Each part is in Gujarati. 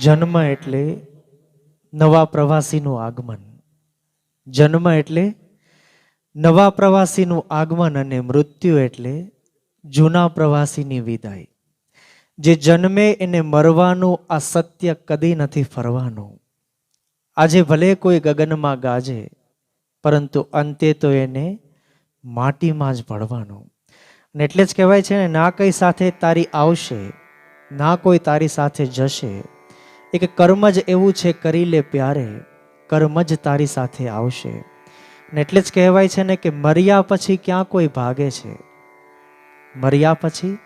જન્મ એટલે નવા પ્રવાસીનું આગમન. જન્મ એટલે નવા પ્રવાસીનું આગમન અને મૃત્યુ એટલે જૂના પ્રવાસીની વિદાય. જે જન્મે એને મરવાનું આ સત્ય કદી નથી ફરવાનું. આજે ભલે કોઈ ગગનમાં ગાજે, પરંતુ અંતે તો એને માટીમાં જ ભળવાનું. અને એટલે જ કહેવાય છે ને, ના કઈ સાથે તારી આવશે, ના કોઈ તારી સાથે જશે એક કર્મ જ એવું છે, કરી લે પ્યારે, કર્મ જ તારી સાથે આવશે. ને એટલે જ કહેવાય છે ને કે મર્યા પછી ક્યાં કોઈ ભાગે છે? મર્યા પછી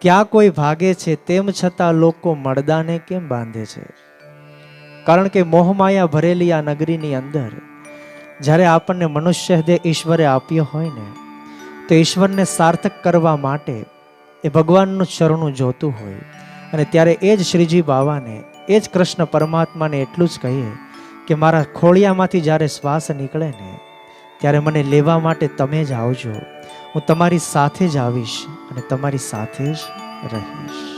ક્યાં કોઈ ભાગે છે? તેમ છતાં લોકો મળદાને કેમ બાંધે છે? કારણ કે મોહમાયા ભરેલી આ નગરીની અંદર, જ્યારે આપણને મનુષ્ય દેહ ઈશ્વરે આપ્યો હોય ને, તો ઈશ્વરને સાર્થક કરવા માટે એ ભગવાનનું ચરણું જોતું હોય. અને ત્યારે એ જ શ્રીજી બાવાને એ જ કૃષ્ણ પરમાત્માને એટલું જ કહીએ કે મારા ખોળિયામાંથી જ્યારે શ્વાસ નીકળે ને, ત્યારે મને લેવા માટે તમે જ આવજો. હું તમારી સાથે જ આવીશ અને તમારી સાથે જ રહીશ.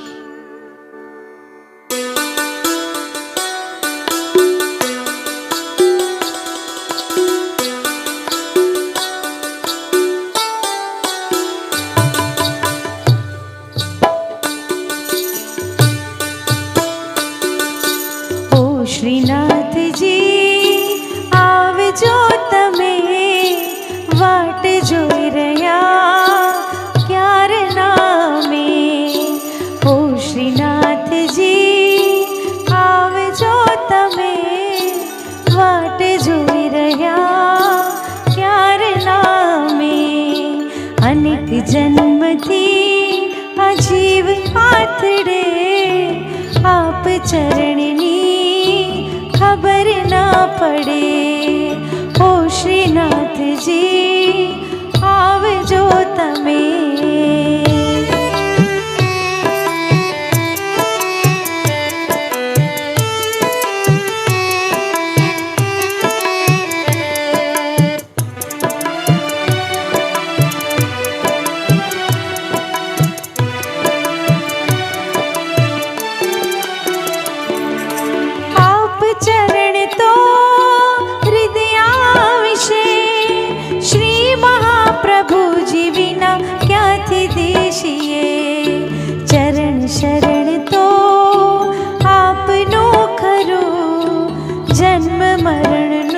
જીવ આથડે આપ ચરણની ખબર ના પડે ઓ શ્રીનાથજી જન્મ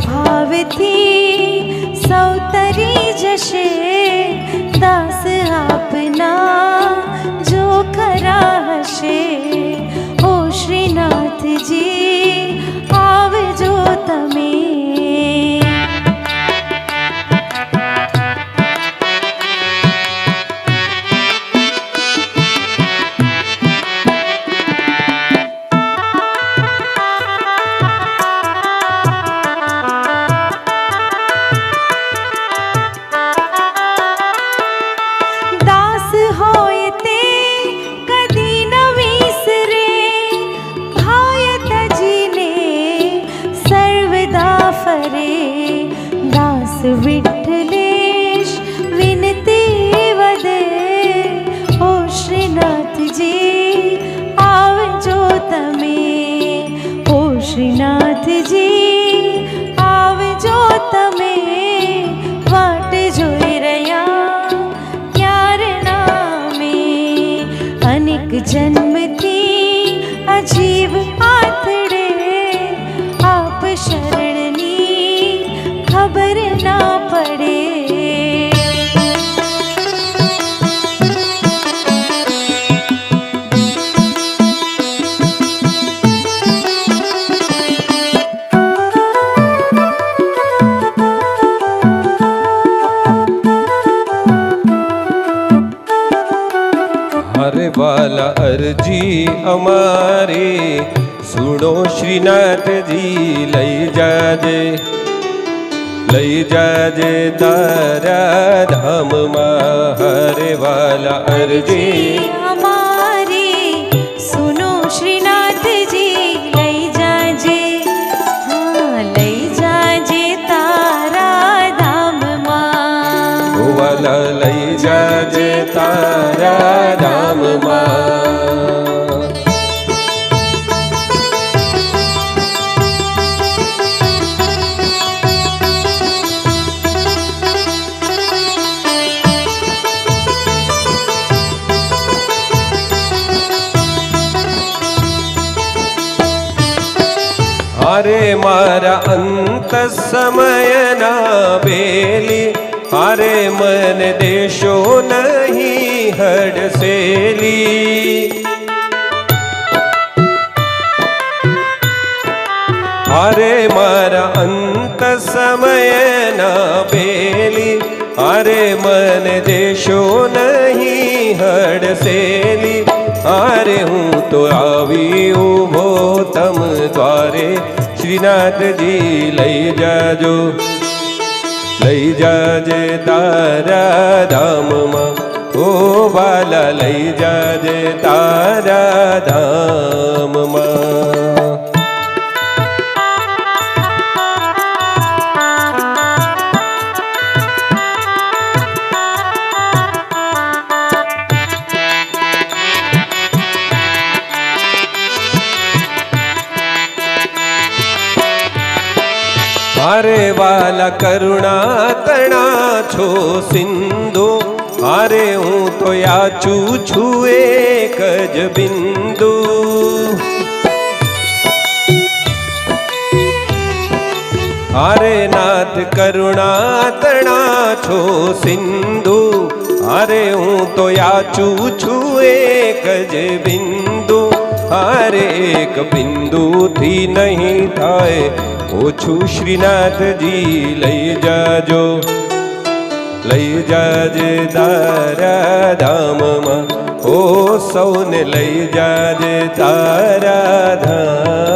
ભાવથી સૌ તરી જશે દાસ આપના જો ખરા હશે ઓ શ્રીનાથજી આવજો તમે દાસ વાલા અરજી અમારી. સુણો શ્રીનાથજી, લઈ જાજે. લઈ જાજે તારા ધામમાં. હરે વાલા અરજી અમારી અરે મારા અંત સમયના બેલી અરે મન દેશો નહીં હડસેલી. હારે મારા અંત સમયના પેલી. હારે મન દેશો નહીં હડસેલી. હારે હું તો આવી ઊભો તમ દ્વારે. શ્રીનાથજી લઈ જાજો. લઈ જાજે તારા ધામમાં ઓ બાલા લઈ જાજે તારા ધામમાં હારે વાલા કરુણા તણા છો સિંધુ હારે હું તો યાચું છું એક જ બિંદુ હારે નાથ કરુણા તણા છો સિંધુ હારે હું તો યાચું છું એક જ બિંદુ હારે એક બિંદુથી નહીં થાય. ઓછું શ્રીનાથજી લઈ જાજો. લઈ જાજે તારા ધામમાં. ઓ સૌને લઈ જાજે તારા ધામમાં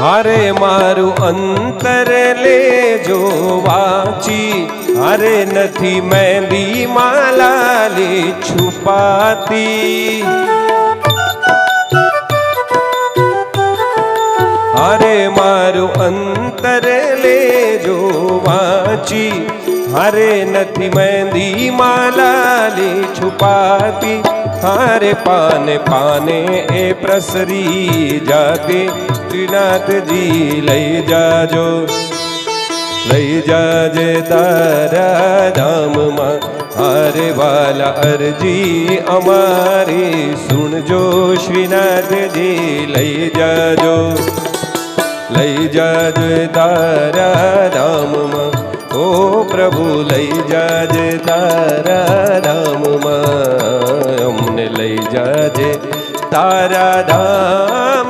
હારે મારું અંતર લેજો વાંચી. હારે નથી મહેંદી માલાલી છુપાતી. હારે મારું અંતર લેજો વાંચી. હારે નથી મહેંદી માલાલી છુપાતી. હારે પાને પાને એ પ્રસરી જાતે. શ્રીનાથજી લઈ જાજો. લઈ જાજે તારા ધામમાં. હારે વાલા અરજી અમારી સુણજો શ્રીનાથજી લઈ જાજો. લઈ જાજે તારા ધામમાં. ઓ પ્રભુ લઈ જાજે તારા ધામમાં. અમને લઈ જાજે તારા ધામમાં